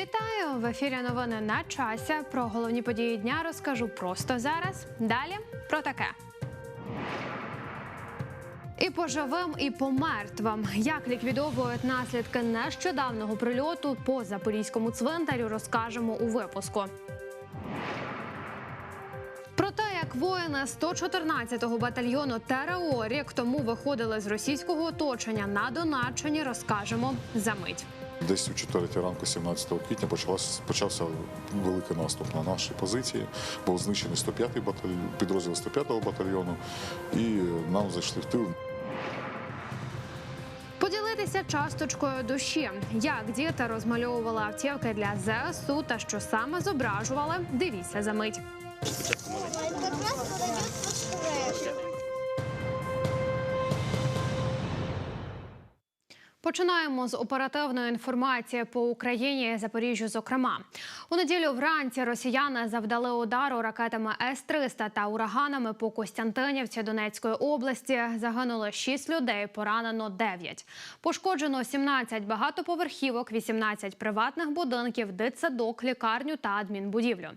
Вітаю в ефірі. Новини на часі. Про головні події дня розкажу просто зараз. Далі про таке. І по живим, і по мертвим. Як ліквідовують наслідки нещодавнього прильоту по запорізькому цвинтарю, розкажемо у випуску. Про те, як воїни 114-го батальйону ТРО рік тому виходили з російського оточення на Донеччині, розкажемо за мить. Десь у 4 ранку, 17 квітня, почалась, почався великий наступ на наші позиції. Був знищений 105-й батальйон, підрозділ 105-го батальйону, і нам зайшли в тил. Поділитися часточкою душі, як діти розмальовували автівки для ЗСУ та що саме зображували. Дивіться за мить. Починаємо з оперативної інформації по Україні Запоріжжю. Зокрема, у неділю вранці росіяни завдали удару ракетами С-300 та ураганами по Костянтинівці Донецької області. Загинуло 6 людей, поранено 9. Пошкоджено 17 багатоповерхівок, 18 приватних будинків, дитсадок, лікарню та адмінбудівлю.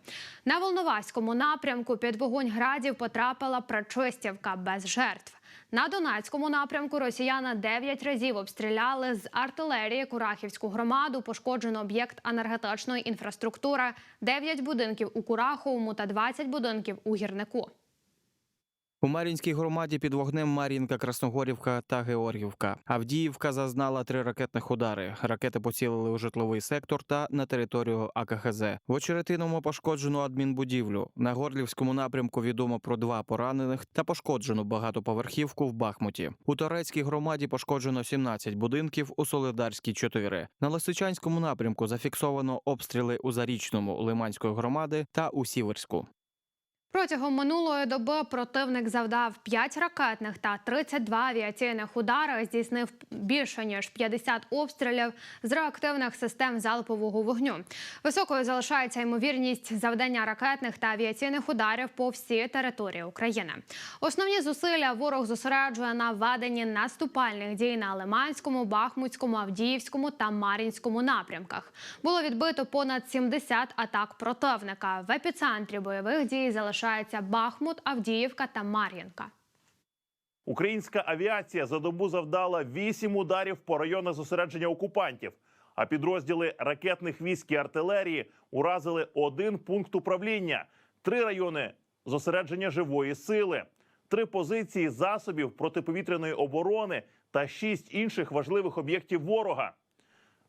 На Волноваському напрямку під вогонь градів потрапила Причистівка без жертв. На Донецькому напрямку росіяни 9 разів обстріляли з артилерії Курахівську громаду. Пошкоджено об'єкт енергетичної інфраструктури, 9 будинків у Кураховому та 20 будинків у гірнику. У Мар'їнській громаді під вогнем Мар'їнка, Красногорівка та Георгівка. Авдіївка зазнала три ракетних удари. Ракети поцілили у житловий сектор та на територію АКХЗ. В Очеретиному пошкоджено адмінбудівлю. На Горлівському напрямку відомо про два поранених та пошкоджену багатоповерхівку в Бахмуті. У Торецькій громаді пошкоджено 17 будинків, у Солидарській 4. На Лисичанському напрямку зафіксовано обстріли у Зарічному Лиманської громади та у Сіверську. Протягом минулої доби противник завдав 5 ракетних та 32 авіаційних удари, здійснив більше ніж 50 обстрілів з реактивних систем залпового вогню. Високою залишається ймовірність завдання ракетних та авіаційних ударів по всій території України. Основні зусилля ворог зосереджує на веденні наступальних дій на Лиманському, Бахмутському, Авдіївському та Мар'їнському напрямках. Було відбито понад 70 атак противника. В епіцентрі бойових дій залишається Бахмут, Авдіївка та Мар'їнка. Українська авіація за добу завдала вісім ударів по районах зосередження окупантів. А підрозділи ракетних військ і артилерії уразили один пункт управління, три райони зосередження живої сили, три позиції засобів протиповітряної оборони та шість інших важливих об'єктів ворога.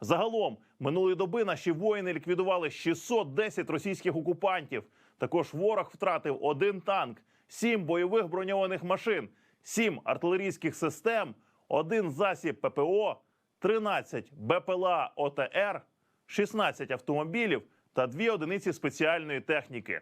Загалом минулої доби наші воїни ліквідували 610 російських окупантів. Також ворог втратив один танк, сім бойових броньованих машин, сім артилерійських систем, один засіб ППО, 13 БПЛА ОТР, 16 автомобілів та дві одиниці спеціальної техніки.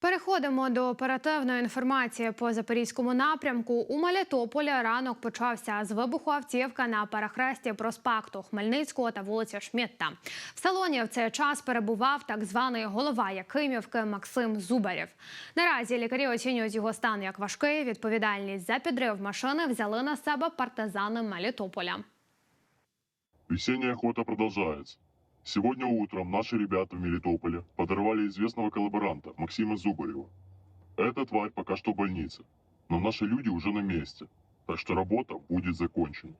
Переходимо до оперативної інформації по запорізькому напрямку. У Мелітополі ранок почався з вибуху автівка на перехресті проспекту Хмельницького та вулиці Шмітта. В салоні в цей час перебував так званий голова Якимівки Максим Зубарєв. Наразі лікарі оцінюють його стан як важкий. Відповідальність за підрив машини взяли на себе партизани Мелітополя. Весенняя охота продолжается. Сегодня утром наши ребята в Мелитополе подорвали известного коллаборанта Максима Зубарева. Эта тварь пока что в больнице, но наши люди уже на месте, так что работа будет закончена.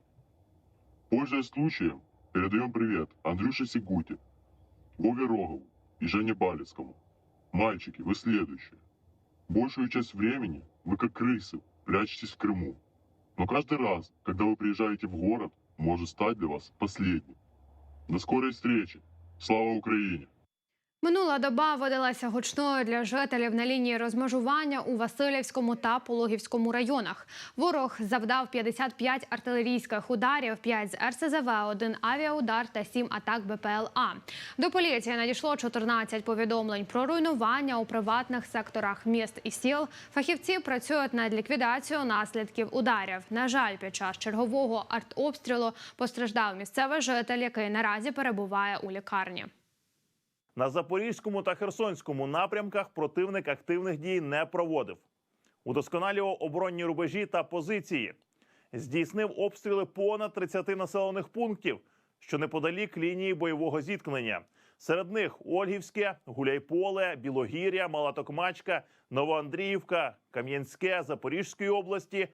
Пользуясь случаем, передаем привет Андрюше Сигуте, Вове Рогову и Жене Балецкому. Мальчики, вы следующие. Большую часть времени вы как крысы прячетесь в Крыму. Но каждый раз, когда вы приезжаете в город, может стать для вас последним. До скорой встречи. Слава Украине! Минула доба видалася гучною для жителів на лінії розмежування у Васильівському та Пологівському районах. Ворог завдав 55 артилерійських ударів, 5 з РСЗВ, 1 авіаудар та 7 атак БПЛА. До поліції надійшло 14 повідомлень про руйнування у приватних секторах міст і сіл. Фахівці працюють над ліквідацією наслідків ударів. На жаль, під час чергового артобстрілу постраждав місцевий житель, який наразі перебуває у лікарні. На Запорізькому та Херсонському напрямках противник активних дій не проводив. Удосконалював оборонні рубежі та позиції. Здійснив обстріли понад 30 населених пунктів. що неподалік лінії бойового зіткнення. Серед них Ольгівське, Гуляйполе, Білогір'я, Малатокмачка, Новоандріївка, Кам'янське, Запорізької області,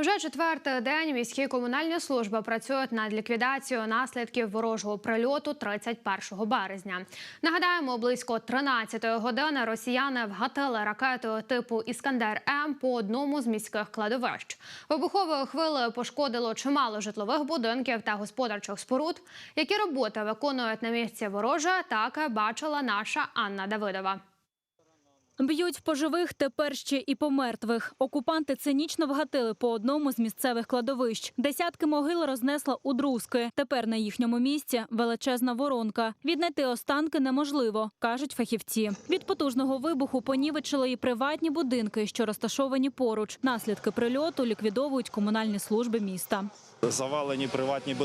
Вже четвертий день міські комунальні служби працюють над ліквідацією наслідків ворожого прильоту 31 березня. Нагадаємо, близько 13-ї години росіяни вгатили ракетою типу Іскандер М по одному з міських кладовищ. Вибуховою хвилею пошкодило чимало житлових будинків та господарчих споруд. Які роботи виконують на місці ворожої атаки, бачила наша Анна Давидова. Б'ють по живих, тепер ще і по мертвих. Окупанти цинічно вгатили по одному з місцевих кладовищ. Десятки могил рознесла у друзки. Тепер на їхньому місці величезна воронка. Віднайти останки неможливо, кажуть фахівці. Від потужного вибуху понівечили і приватні будинки, що розташовані поруч. Наслідки прильоту ліквідовують комунальні служби міста. Завалені приватні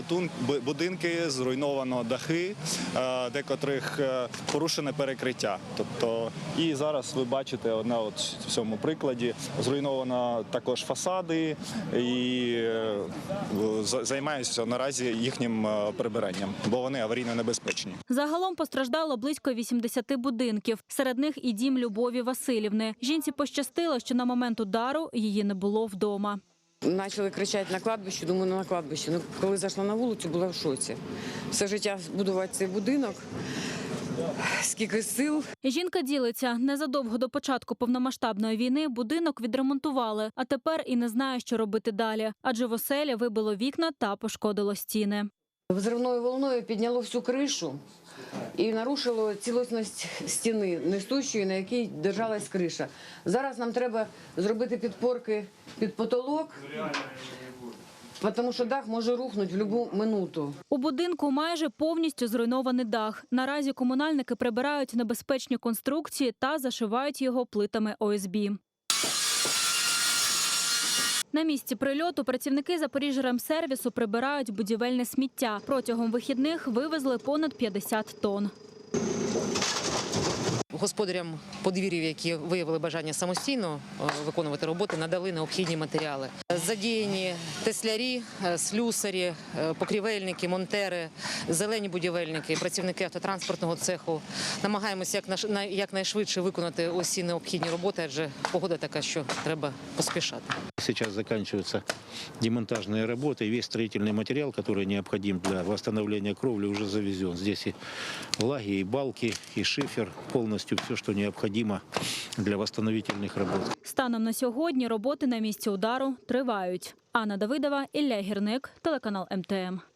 будинки, зруйновано дахи, е, декотрих е, порушене перекриття. Тобто, і зараз ви бачите одне от в цьому прикладі. Зруйновано також фасади і е, займаюся наразі їхнім прибиранням, бо вони аварійно небезпечні. Загалом постраждало близько 80 будинків. Серед них і дім Любові Васильівни. Жінці пощастило, що на момент удару її не було вдома. Почали кричати на кладбищі, думаю, ну на кладбищі. Ну, коли зайшла на вулицю, була в шоці. Все життя будувати цей будинок, скільки сил. Жінка ділиться незадовго до початку повномасштабної війни будинок відремонтували, а тепер і не знає, що робити далі, адже в оселі вибило вікна та пошкодило стіни. Взривною волною підняло всю кришу і нарушило цілісність стіни, несущої, на якій держалась криша. Зараз нам треба зробити підпорки під потолок, тому що дах може рухнути в будь-яку минуту. У будинку майже повністю зруйнований дах. Наразі комунальники прибирають небезпечні конструкції та зашивають його плитами ОСБ. На місці прильоту працівники Запоріжжя-Ремсервісу прибирають будівельне сміття. Протягом вихідних вивезли понад 50 тонн. Господарям подвір'їв, які виявили бажання самостійно е, виконувати роботи, надали необхідні матеріали Задіяні теслярі, е, слюсарі, е, покрівельники, монтери, зелені будівельники, працівники автотранспортного цеху. Намагаємося як наш- най- якнайшвидше виконати усі необхідні роботи, адже погода така, що треба поспішати. Сейчас заканчиваются демонтажные работы, и весь строительный материал, который необходим для восстановления кровли, уже завезен. Здесь и лаги, и балки, и шифер, полностью все, что необходимо для восстановительных работ. Станом на сьогодні роботи на місці удару тривають. Анна Давидова, Ілля Гірник, телеканал МТМ.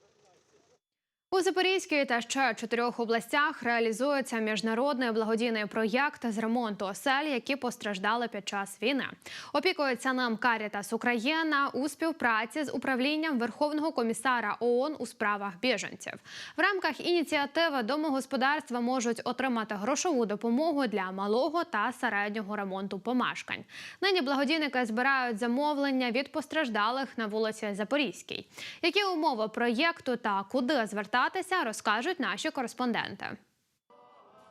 У Запорізькій та ще чотирьох областях реалізується міжнародний благодійний проєкт з ремонту осель, які постраждали під час війни. Опікується ним Карітас Україна у співпраці з управлінням Верховного комісара ООН у справах біженців. В рамках ініціативи домогосподарства можуть отримати грошову допомогу для малого та середнього ремонту помешкань. Нині благодійники збирають замовлення від постраждалих на вулиці Запорізькій. Які умови проєкту та куди звертатися, розкажуть наші кореспонденти.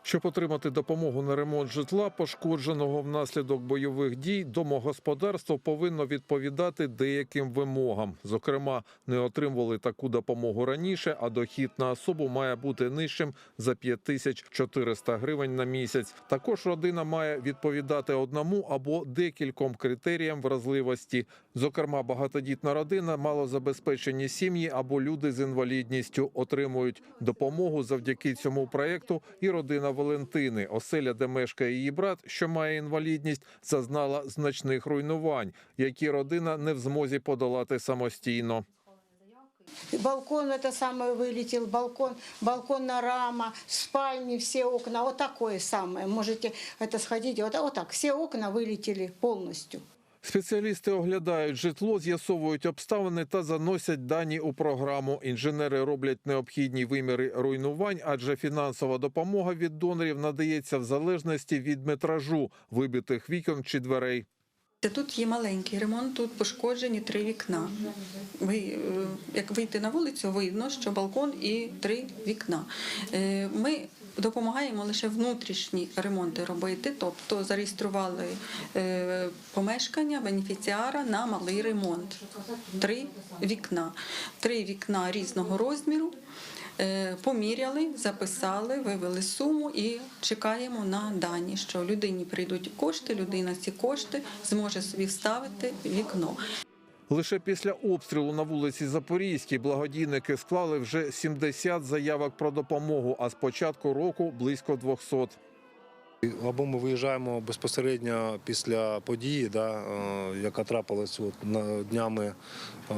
Щоб отримати допомогу на ремонт житла, пошкодженого внаслідок бойових дій, домогосподарство повинно відповідати деяким вимогам. Зокрема, не отримували таку допомогу раніше, а дохід на особу має бути нижчим за 5400 гривень на місяць. Також родина має відповідати одному або декільком критеріям вразливості. Зокрема, багатодітна родина, малозабезпечені сім'ї або люди з інвалідністю отримують допомогу завдяки цьому проекту. І родина Валентини, оселя, де мешкає її брат, що має інвалідність, зазнала значних руйнувань, які родина не в змозі подолати самостійно. Балкон это самое вылетел, балкон, балконная рама, спальни, все окна, вот такое самое. Можете это сходить, вот, вот так, все окна вылетели полностью. Спеціалісти оглядають житло, з'ясовують обставини та заносять дані у програму. Інженери роблять необхідні виміри руйнувань, адже фінансова допомога від донорів надається в залежності від метражу вибитих вікон чи дверей. Тут є маленький ремонт, тут пошкоджені три вікна. Ви, е, як вийти на вулицю, видно, що балкон і три вікна. Е, Ми допомагаємо лише внутрішні ремонти робити, тобто зареєстрували е, помешкання бенефіціара на малий ремонт. Три вікна. Три вікна різного розміру. Е, Поміряли, записали, вивели суму і чекаємо на дані, що людині прийдуть кошти, людина ці кошти зможе собі вставити вікно. Лише після обстрілу на вулиці Запорізькій благодійники склали вже 70 заявок про допомогу, а з початку року близько 200. Або ми виїжджаємо безпосередньо після події, да, е, яка трапилась от на днями е,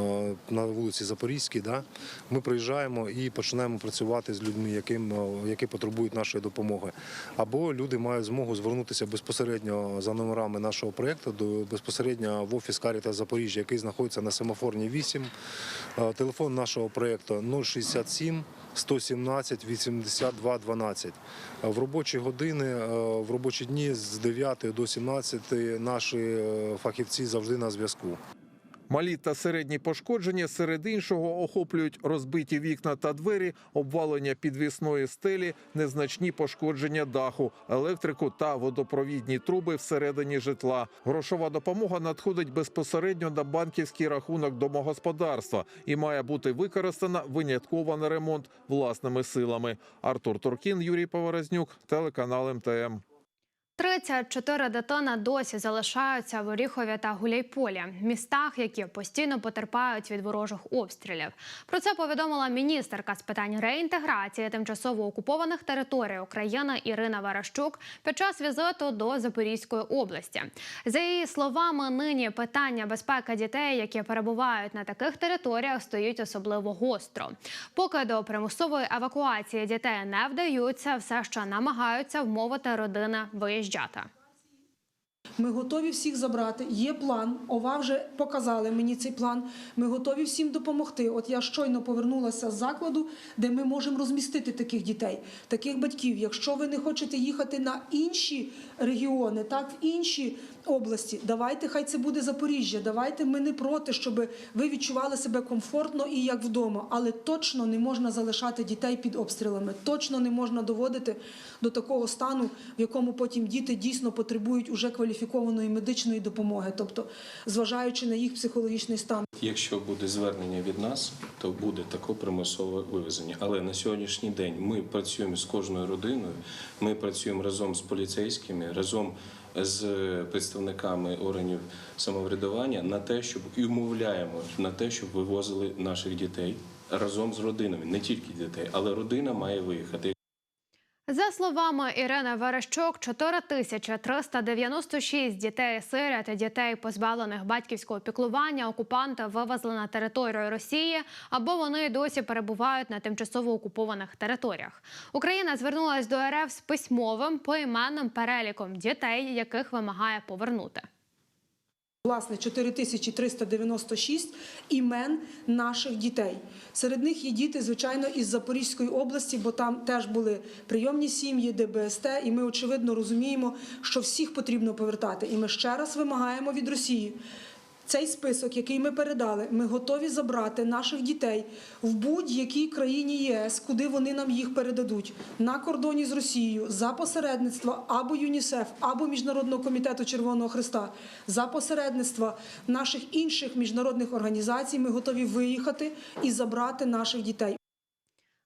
на вулиці Запорізькій. Да, ми приїжджаємо і починаємо працювати з людьми, яким, е, які потребують нашої допомоги. Або люди мають змогу звернутися безпосередньо за номерами нашого проєкту до безпосередньо в офіс Каріта Запоріжжя, який знаходиться на семафорній 8. Е, Телефон нашого проєкту 067 117 82 12. В робочі години, е, в робочі дні з 9 до 17 наші е, фахівці завжди на зв'язку. Малі та середні пошкодження серед іншого охоплюють розбиті вікна та двері, обвалення підвісної стелі, незначні пошкодження даху, електрику та водопровідні труби всередині житла. Грошова допомога надходить безпосередньо на банківський рахунок домогосподарства і має бути використана винятково на ремонт власними силами. Артур Туркін, Юрій Поворознюк, телеканал МТМ. 34 дитини досі залишаються в Оріхові та Гуляйполі, містах, які постійно потерпають від ворожих обстрілів. Про це повідомила міністерка з питань реінтеграції тимчасово окупованих територій України Ірина Варащук під час візиту до Запорізької області. За її словами, нині питання безпеки дітей, які перебувають на таких територіях, стоїть особливо гостро. Поки до примусової евакуації дітей не вдаються, все ще намагаються вмовити родини виїжджати. Ми готові всіх забрати. Є план. ОВА вже показали мені цей план. Ми готові всім допомогти. От я щойно повернулася з закладу, де ми можемо розмістити таких дітей, таких батьків. Якщо ви не хочете їхати на інші регіони, так в інші області, давайте, хай це буде Запоріжжя. Давайте ми не проти, щоб ви відчували себе комфортно і як вдома. Але точно не можна залишати дітей під обстрілами. Точно не можна доводити до такого стану, в якому потім діти дійсно потребують уже кваліфікованої медичної допомоги, тобто зважаючи на їх психологічний стан. Якщо буде звернення від нас, то буде таке примусове вивезення. Але на сьогоднішній день ми працюємо з кожною родиною. Ми працюємо разом з поліцейськими, разом з представниками органів самоврядування на те, щоб і умовляємо на те, щоб вивозили наших дітей разом з родинами, не тільки дітей, але родина має виїхати. За словами Ірини Верещук, 4396 дітей сиря та дітей, позбавлених батьківського піклування, окупанти вивезли на територію Росії або вони досі перебувають на тимчасово окупованих територіях. Україна звернулася до РФ з письмовим поіменним переліком дітей, яких вимагає повернути. Власне, 4396 імен наших дітей. Серед них є діти, звичайно, із Запорізької області, бо там теж були прийомні сім'ї, ДБСТ, і ми очевидно розуміємо, що всіх потрібно повертати. І ми ще раз вимагаємо від Росії. Цей список, який ми передали, ми готові забрати наших дітей в будь-якій країні ЄС, куди вони нам їх передадуть на кордоні з Росією за посередництва або ЮНІСЕФ, або Міжнародного комітету Червоного Христа, за посередництва наших інших міжнародних організацій. Ми готові виїхати і забрати наших дітей.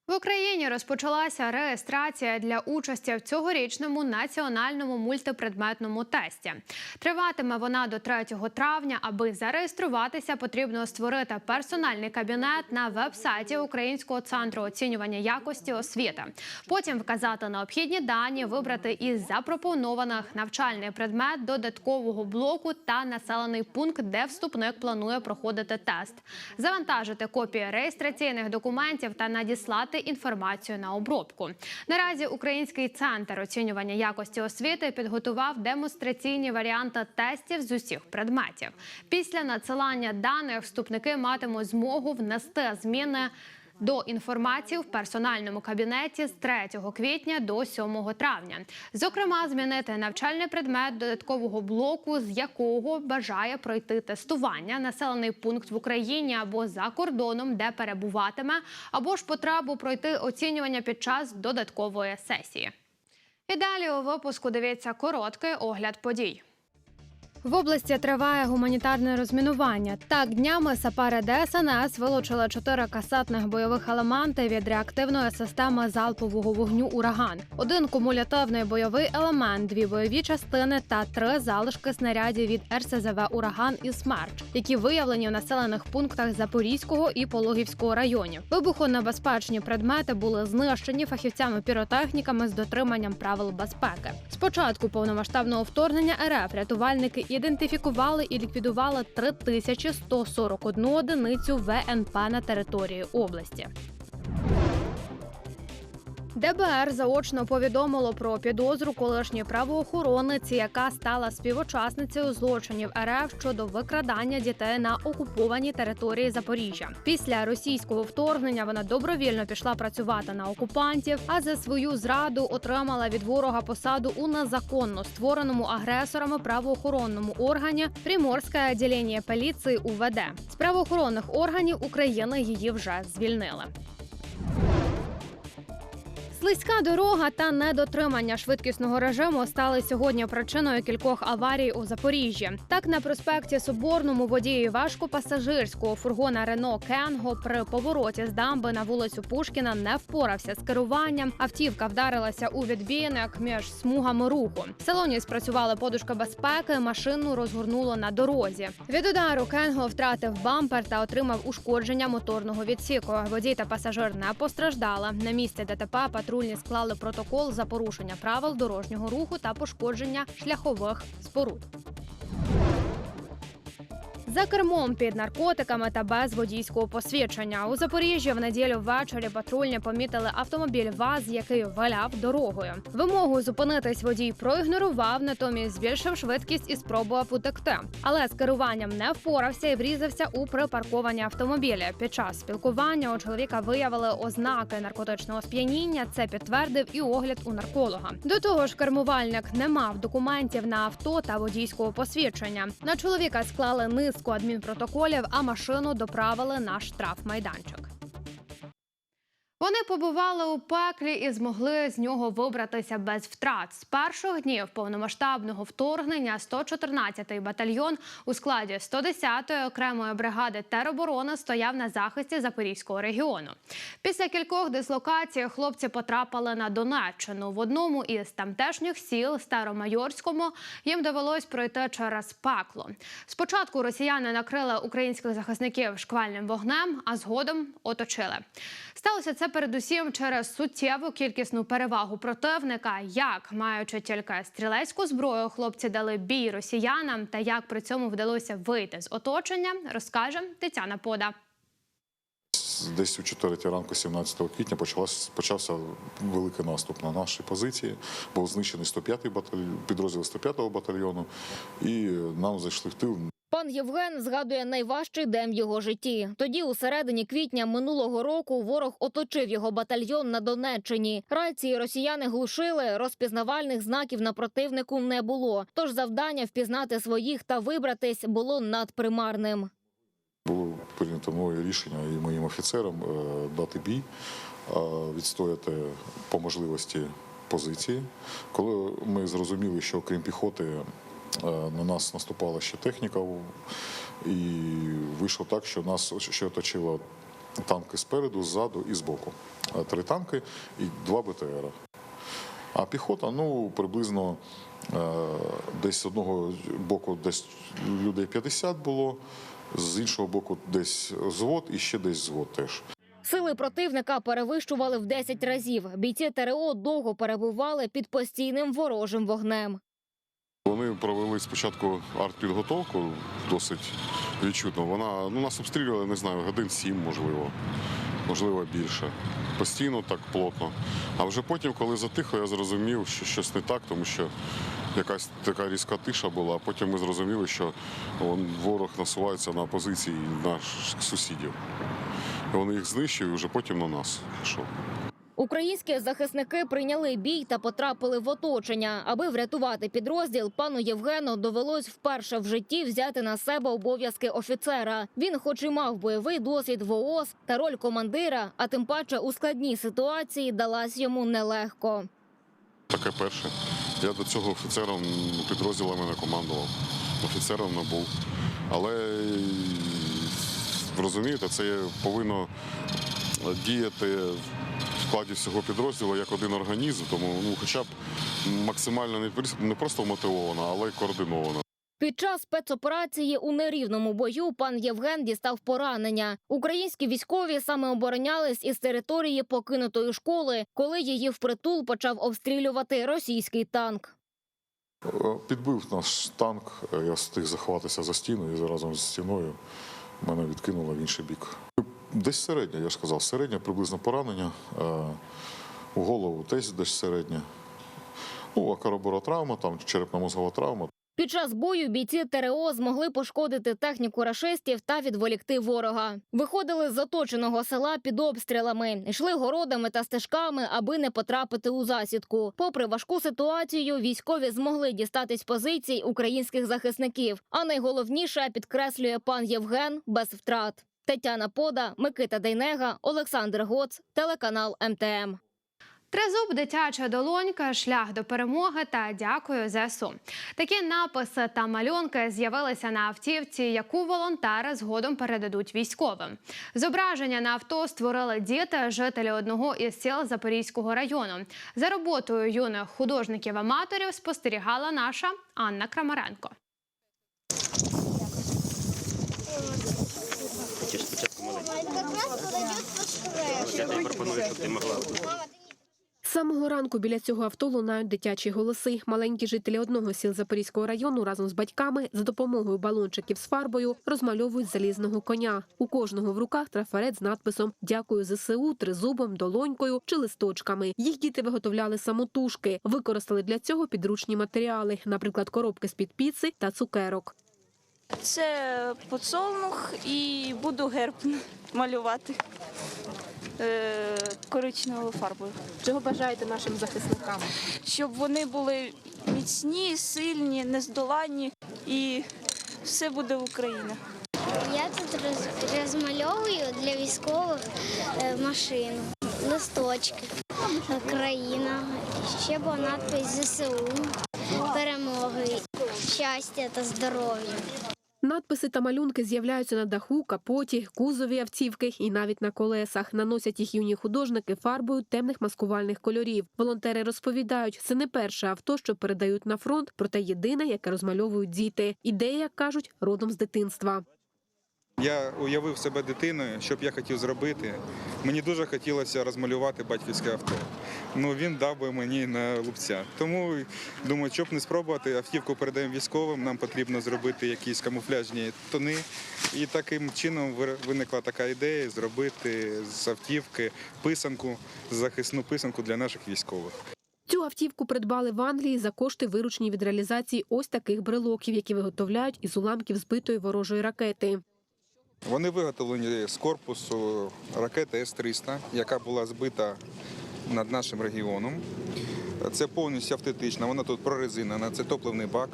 В Україні розпочалася реєстрація для участі в цьогорічному національному мультипредметному тесті. Триватиме вона до 3 травня. Аби зареєструватися, потрібно створити персональний кабінет на веб-сайті Українського центру оцінювання якості освіти. Потім вказати необхідні дані, вибрати із запропонованих навчальний предмет, додаткового блоку та населений пункт, де вступник планує проходити тест, завантажити копії реєстраційних документів та надіслати інформацію на обробку. Наразі Український центр оцінювання якості освіти підготував демонстраційні варіанти тестів з усіх предметів. Після надсилання даних вступники матимуть змогу внести зміни До інформації в персональному кабінеті з 3 квітня до 7 травня. Зокрема, змінити навчальний предмет додаткового блоку, з якого бажає пройти тестування, населений пункт в Україні або за кордоном, де перебуватиме, або ж потребу пройти оцінювання під час додаткової сесії. І далі у випуску дивіться короткий огляд подій. В області триває гуманітарне розмінування. Так, днями сапари ДСНС вилучили чотири касетних бойових елементи від реактивної системи залпового вогню Ураган, один кумулятивний бойовий елемент, дві бойові частини та три залишки снарядів від РСЗВ Ураган і Смерч, які виявлені в населених пунктах Запорізького і Пологівського районів. Вибухонебезпечні предмети були знищені фахівцями-піротехніками з дотриманням правил безпеки. Спочатку повномасштабного вторгнення РФ рятувальники ідентифікували і ліквідували 3141 одиницю ВНП на території області. ДБР заочно повідомило про підозру колишньої правоохоронниці, яка стала співучасницею злочинів РФ щодо викрадання дітей на окупованій території Запоріжжя. Після російського вторгнення вона добровільно пішла працювати на окупантів, а за свою зраду отримала від ворога посаду у незаконно створеному агресорами правоохоронному органі Приморське відділення поліції УВД. З правоохоронних органів України її вже звільнили. Слизька дорога та недотримання швидкісного режиму стали сьогодні причиною кількох аварій у Запоріжжі. Так, на проспекті Соборному водії важкопасажирського фургона Рено Кенго при повороті з дамби на вулицю Пушкіна не впорався з керуванням. Автівка вдарилася у відбійник між смугами руху. В салоні спрацювала подушка безпеки. Машину розгорнуло на дорозі. Від удару Кенго втратив бампер та отримав ушкодження моторного відсіку. Водій та пасажир не постраждали. На місці ДТП патрульні склали протокол за порушення правил дорожнього руху та пошкодження шляхових споруд. За кермом під наркотиками та без водійського посвідчення у Запоріжжі в неділю ввечері патрульні помітили автомобіль ВАЗ, який валяв дорогою. Вимогу зупинитись водій проігнорував, натомість збільшив швидкість і спробував утекти. Але з керуванням не впорався і врізався у припарковані автомобілі. Під час спілкування у чоловіка виявили ознаки наркотичного сп'яніння. Це підтвердив і огляд у нарколога. До того ж, кермувальник не мав документів на авто та водійського посвідчення. На чоловіка склали низку адмінпротоколів, а машину доправили на штрафмайданчик. Вони побували у пеклі і змогли з нього вибратися без втрат. З перших днів повномасштабного вторгнення 114-й батальйон у складі 110-ї окремої бригади тероборони стояв на захисті Запорізького регіону. Після кількох дислокацій хлопці потрапили на Донеччину. В одному із тамтешніх сіл Старомайорському їм довелось пройти через пекло. Спочатку росіяни накрили українських захисників шквальним вогнем, а згодом оточили. Сталося це передусім через суттєву кількісну перевагу противника. Як маючи тільки стрілецьку зброю, хлопці дали бій росіянам, та як при цьому вдалося вийти з оточення, розкаже Тетяна Пода. Десь о 4 ранку 17 квітня почалась, почався великий наступ на наші позиції. Був знищений 105-й батальйон, підрозділ 105-го батальйону, і нам зайшли в тил. Пан Євген згадує найважчий день в його житті. Тоді, у середині квітня минулого року, ворог оточив його батальйон на Донеччині. Рації росіяни глушили, розпізнавальних знаків на противнику не було. Тож завдання впізнати своїх та вибратись було надпримарним. Було прийнято мною рішення і моїм офіцерам е, дати бій, відстояти по можливості позиції. Коли ми зрозуміли, що крім піхоти на нас наступала ще техніка, і вийшло так, що нас ще оточило танки спереду, ззаду і збоку. Е, Три танки і два БТРа. А піхота, ну, приблизно е, десь з одного боку десь людей 50 було, з іншого боку десь звод і ще десь звод теж. Сили противника перевищували в 10 разів. Бійці ТРО довго перебували під постійним ворожим вогнем. Вони провели спочатку артпідготовку досить відчутно. Вона ну, нас обстрілювали, не знаю, годин сім, можливо, можливо, більше. Постійно так плотно. А вже потім, коли затихло, я зрозумів, що щось не так, тому що якась така різка тиша була. А потім ми зрозуміли, що ворог насувається на позиції наших сусідів. Вони їх знищили і вже потім на нас пішов. Українські захисники прийняли бій та потрапили в оточення. Аби врятувати підрозділ, пану Євгену довелось вперше в житті взяти на себе обов'язки офіцера. Він, хоч і мав бойовий досвід в ООС та роль командира, а тим паче у складній ситуації далась йому нелегко. Таке перше. Я до цього офіцером підрозділами не командував. Офіцером не був. Але розумієте, це повинно діяти складі всього підрозділу як один організм, тому ну, хоча б максимально не не просто мотивовано, але й координовано. Під час спецоперації у нерівному бою пан Євген дістав поранення. Українські військові саме оборонялись із території покинутої школи, коли її впритул почав обстрілювати російський танк. Е, Підбив наш танк, е, я встиг заховатися за стіну і разом з стіною мене відкинуло в інший бік. Десь середнє, я ж сказав, середнє приблизно поранення. е, У голову теж десь середнє. Ну, акароборотравма, там черепно-мозгова травма. Під час бою бійці ТРО змогли пошкодити техніку рашистів та відволікти ворога. Виходили з оточеного села під обстрілами, йшли городами та стежками, аби не потрапити у засідку. Попри важку ситуацію, військові змогли дістатись позицій українських захисників. А найголовніше підкреслює пан Євген без втрат. Тетяна Пода, Микита Дейнега, Олександр Гоц, телеканал МТМ. Тризуб, дитяча долонька, шлях до перемоги та дякую ЗСУ. Такі написи та малюнки з'явилися на автівці, яку волонтери згодом передадуть військовим. Зображення на авто створили діти, жителі одного із сіл Запорізького району. За роботою юних художників-аматорів спостерігала наша Анна Крамаренко. Самого ранку біля цього авто лунають дитячі голоси. Маленькі жителі одного сіл Запорізького району разом з батьками за допомогою балончиків з фарбою розмальовують залізного коня. У кожного в руках трафарет з надписом Дякую ЗСУ, тризубом, долонькою чи листочками. Їх діти виготовляли самотужки, використали для цього підручні матеріали, наприклад, коробки з під піци та цукерок. Це подсолнух і буду герб малювати е, коричневою фарбою. Чого бажаєте нашим захисникам? Щоб вони були міцні, сильні, нездоланні і все буде Україна. Я тут роз- розмальовую для військових е, машину, листочки, Україна, ще була надпис ЗСУ, перемоги, щастя та здоров'я. Надписи та малюнки з'являються на даху, капоті, кузові автівки і навіть на колесах. Наносять їх юні художники фарбою темних маскувальних кольорів. Волонтери розповідають, це не перше авто, що передають на фронт, проте єдине, яке розмальовують діти. Ідея, кажуть, родом з дитинства. Я уявив себе дитиною, що б я хотів зробити. Мені дуже хотілося розмалювати батьківське авто. Ну він дав би мені на лупця. Тому думаю, щоб не спробувати, автівку передаємо військовим. Нам потрібно зробити якісь камуфляжні тони. І таким чином виникла така ідея зробити з автівки писанку, захисну писанку для наших військових. Цю автівку придбали в Англії за кошти виручені від реалізації ось таких брелоків, які виготовляють із уламків збитої ворожої ракети. Вони виготовлені з корпусу ракети С-300, яка була збита над нашим регіоном. Це повністю автентична, вона тут прорезинена, це топливний бак.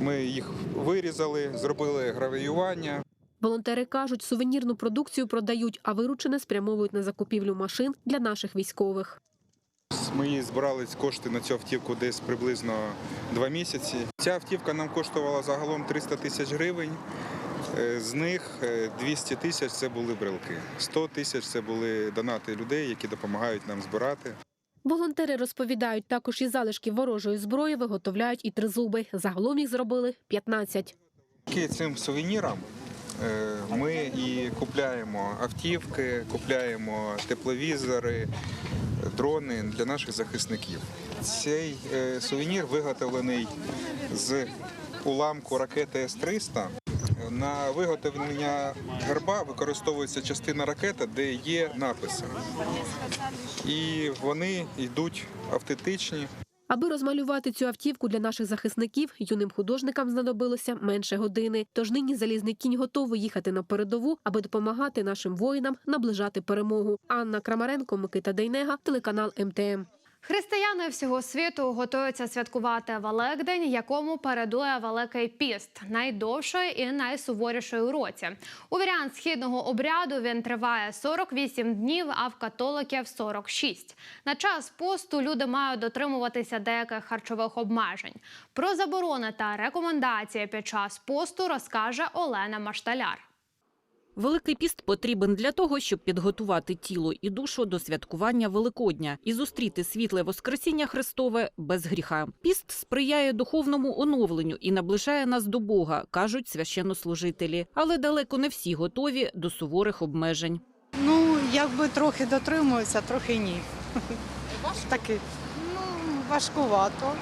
Ми їх вирізали, зробили гравіювання. Волонтери кажуть, сувенірну продукцію продають, а виручене спрямовують на закупівлю машин для наших військових. Ми збирали кошти на цю автівку десь приблизно два місяці. Ця автівка нам коштувала загалом 300 тисяч гривень. Е, З них е, 200 тисяч це були брелки. 100 тисяч це були донати людей, які допомагають нам збирати. Волонтери розповідають, також із залишків ворожої зброї виготовляють і тризуби. Загалом їх зробили 15. Завдяки цим сувенірам е, ми і купляємо автівки, купляємо тепловізори, дрони для наших захисників. Цей е, сувенір виготовлений з уламку ракети С-300. На виготовлення герба використовується частина ракети, де є написи. І вони йдуть автентичні. Аби розмалювати цю автівку для наших захисників, юним художникам знадобилося менше години. Тож нині залізний кінь готовий їхати на передову, аби допомагати нашим воїнам наближати перемогу. Анна Крамаренко, Микита Дейнега, телеканал МТМ. Християни всього світу готуються святкувати Великдень, якому передує Великий піст, найдовший і найсуворіший у році. У вірян східного обряду він триває 48 днів, а в католиків 46. На час посту люди мають дотримуватися деяких харчових обмежень. Про заборони та рекомендації під час посту розкаже Олена Машталяр. Великий піст потрібен для того, щоб підготувати тіло і душу до святкування Великодня і зустріти світле Воскресіння Христове без гріха. Піст сприяє духовному оновленню і наближає нас до Бога, кажуть священнослужителі. Але далеко не всі готові до суворих обмежень. Ну, якби трохи дотримуються, трохи ні. Таки, ну, важкувато.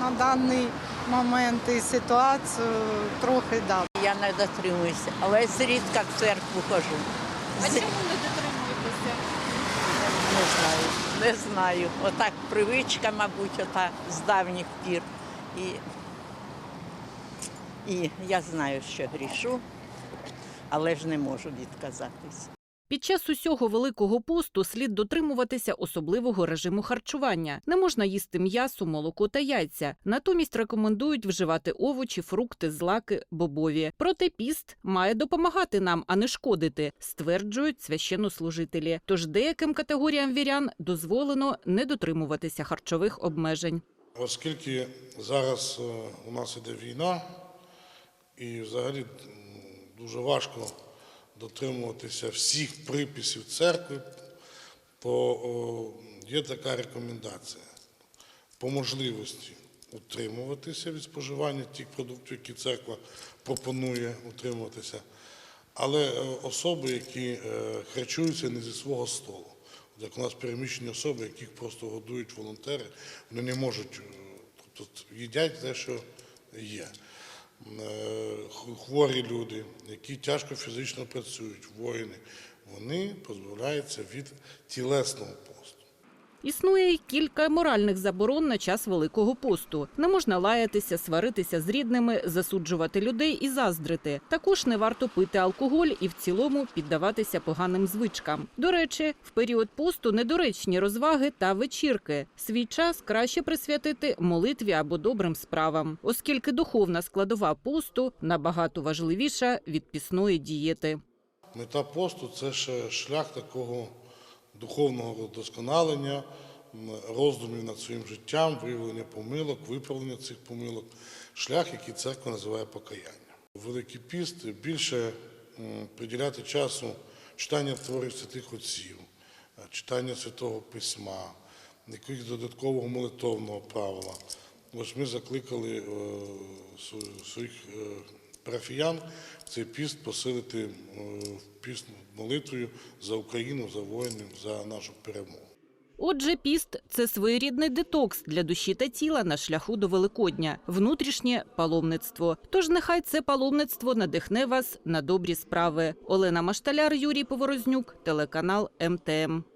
На даний момент і ситуацію трохи да. Я не дотримуюся, але зрідка в церкву хожу. А чому не дотримуєтеся? Не знаю, не знаю. Отак привичка, мабуть, ота з давніх пір. І, і я знаю, що грішу, але ж не можу відказатись. Під час усього великого посту слід дотримуватися особливого режиму харчування. Не можна їсти м'ясо, молоко та яйця. Натомість рекомендують вживати овочі, фрукти, злаки, бобові. Проте піст має допомагати нам, а не шкодити, стверджують священнослужителі. Тож деяким категоріям вірян дозволено не дотримуватися харчових обмежень. Оскільки зараз е, у нас іде війна, і взагалі дуже важко дотримуватися всіх приписів церкви, то є така рекомендація по можливості утримуватися від споживання тих продуктів, які церква пропонує утримуватися, але е, особи, які е, харчуються не зі свого столу. Як у нас переміщені особи, яких просто годують волонтери, вони не можуть, е, тобто їдять те, що є. Е, Хворі люди, які тяжко фізично працюють, воїни, вони позбавляються від тілесного посту. Існує й кілька моральних заборон на час Великого посту. Не можна лаятися, сваритися з рідними, засуджувати людей і заздрити. Також не варто пити алкоголь і в цілому піддаватися поганим звичкам. До речі, в період посту недоречні розваги та вечірки. Свій час краще присвятити молитві або добрим справам, оскільки духовна складова посту набагато важливіша від пісної дієти. Мета посту це ще шлях такого духовного вдосконалення, роздумів над своїм життям, виявлення помилок, виправлення цих помилок, шлях, який церква називає покаяння. Великий піст більше приділяти часу читання творів святих отців, е, читання святого письма, якогось додаткового молитовного правила. Ось ми закликали е, своїх е, парафіян цей піст посилити е, піст молитвою за Україну, за воїнів, за нашу перемогу. Отже, піст це своєрідний детокс для душі та тіла на шляху до Великодня, внутрішнє паломництво. Тож нехай це паломництво надихне вас на добрі справи. Олена Машталяр, Юрій Поворознюк, телеканал МТМ.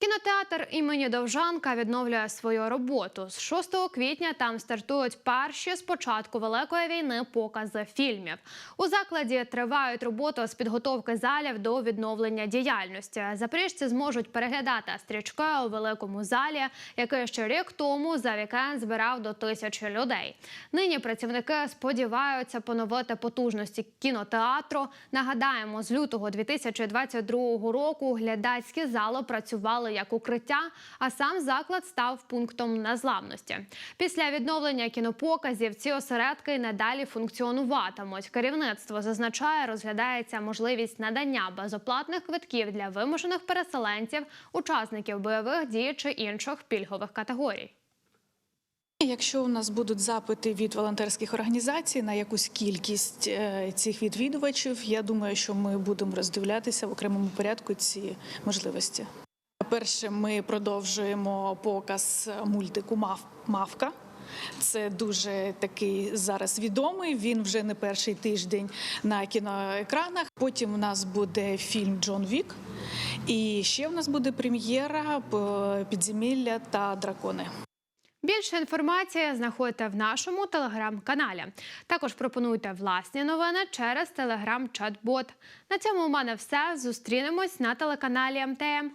Кінотеатр імені Довжанка відновлює свою роботу. З 6 квітня там стартують перші з початку великої війни покази фільмів. У закладі тривають роботи з підготовки залів до відновлення діяльності. Запоріжці зможуть переглядати стрічки у великому залі, який ще рік тому за вікенд збирав до тисячі людей. Нині працівники сподіваються поновити потужності кінотеатру. Нагадаємо, з лютого 2022 року глядацькі зали працювали як укриття, а сам заклад став пунктом незламності. Після відновлення кінопоказів ці осередки надалі функціонуватимуть. Керівництво зазначає, розглядається можливість надання безоплатних квитків для вимушених переселенців, учасників бойових дій чи інших пільгових категорій. Якщо у нас будуть запити від волонтерських організацій на якусь кількість е, цих відвідувачів, я думаю, що ми будемо роздивлятися в окремому порядку ці можливості. Перше, ми продовжуємо показ мультику Мавка. Це дуже такий зараз відомий. Він вже не перший тиждень на кіноекранах. Потім у нас буде фільм Джон Вік. І ще у нас буде прем'єра «П- Підземілля та дракони. Більше інформації знаходите в нашому телеграм-каналі. Також пропонуйте власні новини через телеграм-чат-бот. На цьому у мене все. Зустрінемось на телеканалі МТМ.